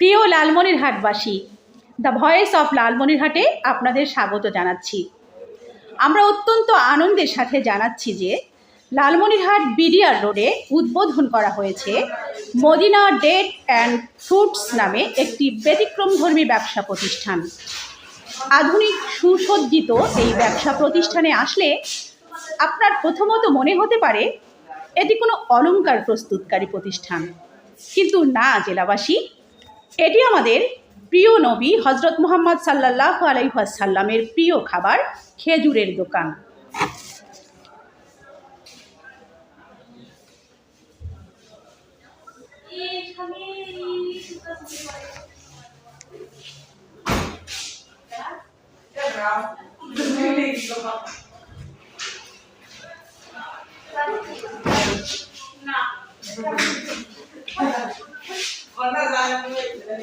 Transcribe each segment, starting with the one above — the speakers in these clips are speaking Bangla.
প্রিয় লালমনিরহাটবাসী দ্য ভয়েস অফ লালমনিরহাটে আপনাদের স্বাগত জানাচ্ছি। আমরা অত্যন্ত আনন্দের সাথে জানাচ্ছি যে লালমনিরহাট বিডিআর রোডে উদ্বোধন করা হয়েছে মদিনা ডেট অ্যান্ড ফ্রুটস নামে একটি ব্যতিক্রমধর্মী ব্যবসা প্রতিষ্ঠান। আধুনিক সুসজ্জিত এই ব্যবসা প্রতিষ্ঠানে আসলে আপনার প্রথমত মনে হতে পারে এটি কোনো অলঙ্কার প্রস্তুতকারী প্রতিষ্ঠান। কিন্তু না, জেলাবাসী এটি আমাদের প্রিয় নবী হজরত মোহাম্মদ সাল্লাহ আলাইসাল্লামের প্রিয় খাবার খেজুরের দোকান।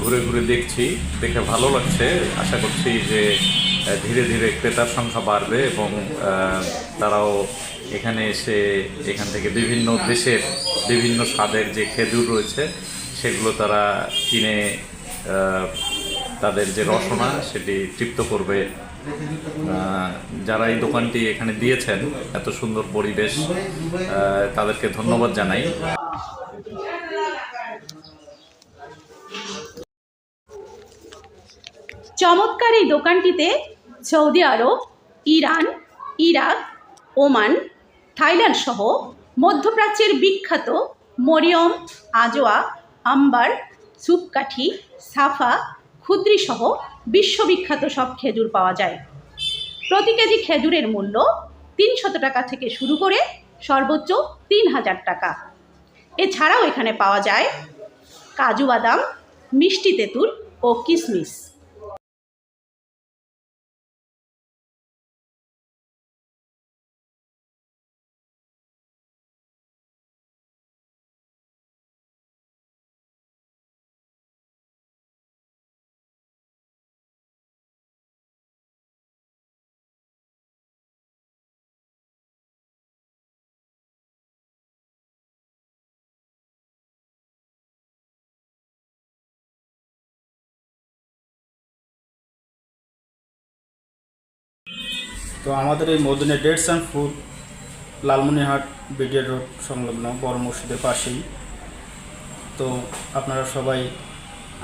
ঘুরে ঘুরে দেখছি। দেখে ভালো লাগছে। আশা করছি যে ধীরে ধীরে ক্রেতার সংখ্যা বাড়বে এবং তারাও এখানে এসে এখান থেকে বিভিন্ন দেশের বিভিন্ন স্বাদের যে খেজুর রয়েছে, সেগুলো তারা কিনে তাদের যে রসনা, সেটি তৃপ্ত করবে। যারা এই দোকানটি এখানে দিয়েছেন, এত সুন্দর পরিবেশ তাদেরকে ধন্যবাদ জানাই। চমৎকার এই দোকানটিতে Saudi Arab, Iran, Iraq, Oman, Thailand সহ মধ্যপ্রাচ্যের বিখ্যাত মরিয়ম, আজোয়া, আম্বার, সুপকাঠি, সাফা, খুদ্রি সহ বিশ্ববিখ্যাত সব খেজুর পাওয়া যায়। প্রতি কেজি খেজুরের মূল্য তিনশত টাকা থেকে শুরু করে সর্বোচ্চ তিন হাজার টাকা। এছাড়াও এখানে পাওয়া যায় কাজু বাদাম মিষ্টি তেঁতুল ও কিশমিশ তো আমাদের এই Madina dates and food Lalmonirhat BDR road সংলগ্ন বড় মসজিদের পাশেই। তো আপনারা সবাই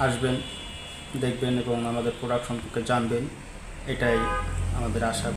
আসবেন, দেখবেন এবং আমাদের প্রোডাক্ট সম্পর্কে জানবেন, এটাই আমাদের আশা।